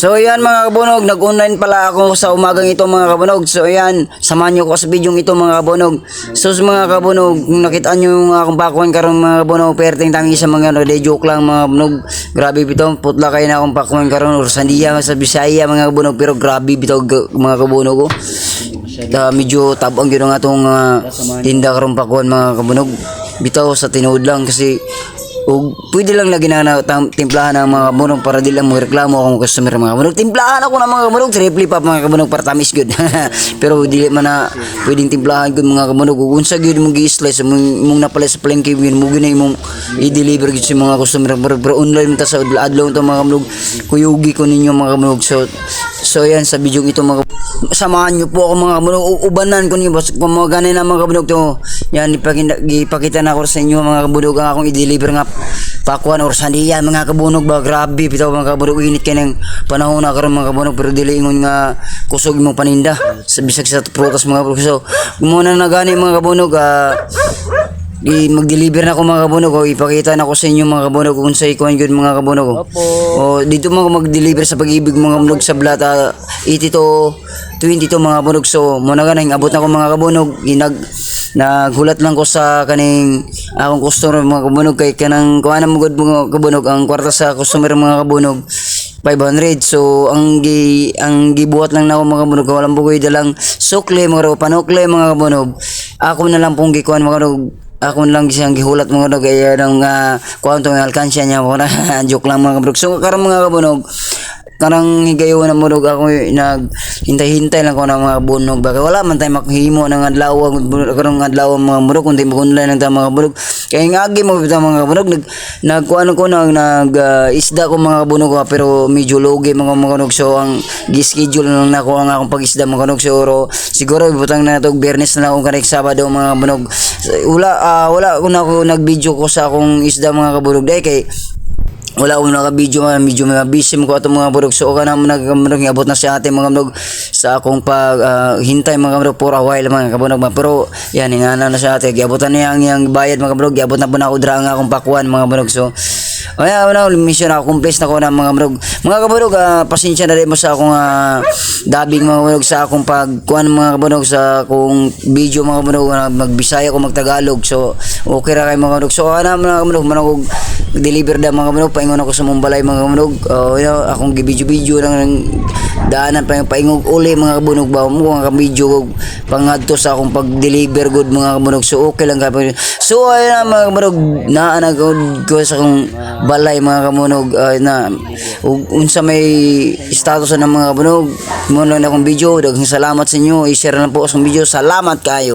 So ayan mga kabunog, nag-online pala ako sa umagang ito mga kabunog. So ayan, samahan nyo ko sa video ito mga kabunog. So mga kabunog, kung nakita nyo yung akong pakuan karon mga kabunog, perting tangi sa mga ano, de joke lang mga kabunog. Grabe bito, putla kayo na akong pakuan karon or sandiya sa Bisaya mga kabunog, pero grabe bito mga kabunog ko. Da, medyo tabang yun nga itong uh, tinda karon pakuan mga kabunog. Bitaw sa tinuod lang kasi o pwede lang lagi na, tam, timplahan ng mga kabunog para di lang mo reklamo akong customer mga kabunog. Timplahan ako ng mga kabunog, triple pa mga kabunog para tamis good. Pero di man na pwedeng timplahan good mga kabunog. Kung unsa gyud mong gi-slice mong, mong napala sa palengke yun mo gyud imong i-deliver gyud sa mga customer pero, pero online ta sa adlaw to mga kabunog. Kuyugi ko ninyo mga kabunog. So so yan sa video ito mga kabunog. Samahan niyo po ako mga kabunog. U- Ubanan ko niyo bas kung mga ganay na mga kabunog to. Yan ipakita, na ako sa inyo mga kabunog ang akong i-deliver nga pakuan or sandiya mga kabunog ba? Grabe bitaw mga kabunog init kay ng panahon na karon mga kabunog. Pero dili ingon nga kusog mo paninda. Sa bisag sa prutas mga kabunog so muna na gani mga kabunog ah, di mag-deliver na ako mga kabunog o ipakita na ko sa inyo mga kabunog kung sa ikuan yun mga kabunog o o dito mo ako mag-deliver sa pag-ibig mga kabunog sa blata 80 to 20 to mga kabunog. So muna ka abot na ko mga kabunog. Ginag naghulat lang ko sa kaning akong customer mga kabunog kay kanang kuha na mo gud mga kabunog ang kwarta sa customer mga kabunog 500 so ang gi ang gibuhat lang na ako mga kabunog walang bugoy dalang sukle mga kabunog panukle mga kabunog. Ako na lang pong gikuan mga kabunog ako na lang siyang gihulat mga kabunog kaya nang uh, kuha itong alkansya niya mga joke lang mga kabunog. So karon mga kabunog karang higayon na murog ako nag hintay-hintay lang ko ng mga bunog. Baka wala man tayo makhimo ng adlaw karong adlaw mga murog kundi magunlay ng mga bunog kaya ngagi mo bitaw mga bunog nag nagkuan ko nag nag ah, isda ko mga bunog ah, pero medyo logi mga mga bunog so ang gi-schedule lang nako ang akong pag-isda mga bunog siguro siguro butang na to Biyernes na ako kanik Sabado mga bunog wala ah, wala ko na ako nag-video ko sa akong isda mga kabunog dahil kay wala akong naka-video nga, medyo mga busy mo ko ato mga burog. So, ka na nagkamurog, abot na siya ating mga burog sa akong pag ah, hintay mga burog for a while mga kabunog. Pero, yan, ingana na siya ate. Giabotan niya ang iyang bayad mga burog. Giabot na po na ako dra nga akong pakuan mga burog. So, o yan, wala, mission ako, complete na ko na mga burog. Mga kaburog, ah, pasensya na rin mo sa akong ah, dabing mga burog sa akong pagkuan mga kaburog sa akong video mga burog. na magbisaya ko magtagalog. So, okay ra kay mga burog. So, ana mga kaburog, manong deliver da mga kaburog paingon ako sa Mumbalay mga kabunog uh, you know, akong gibidyo-bidyo lang daanan pa paingog uli mga kabunog ba mo mga kabidyo pangadto sa akong pag-deliver good mga kabunog so okay lang kapag so ayun na mga kabunog naanag ko sa akong balay mga kabunog uh, na ug unsa may status na mga kabunog mo lang akong video. Daghang salamat sa inyo. I-share lang po sa video. Salamat kayo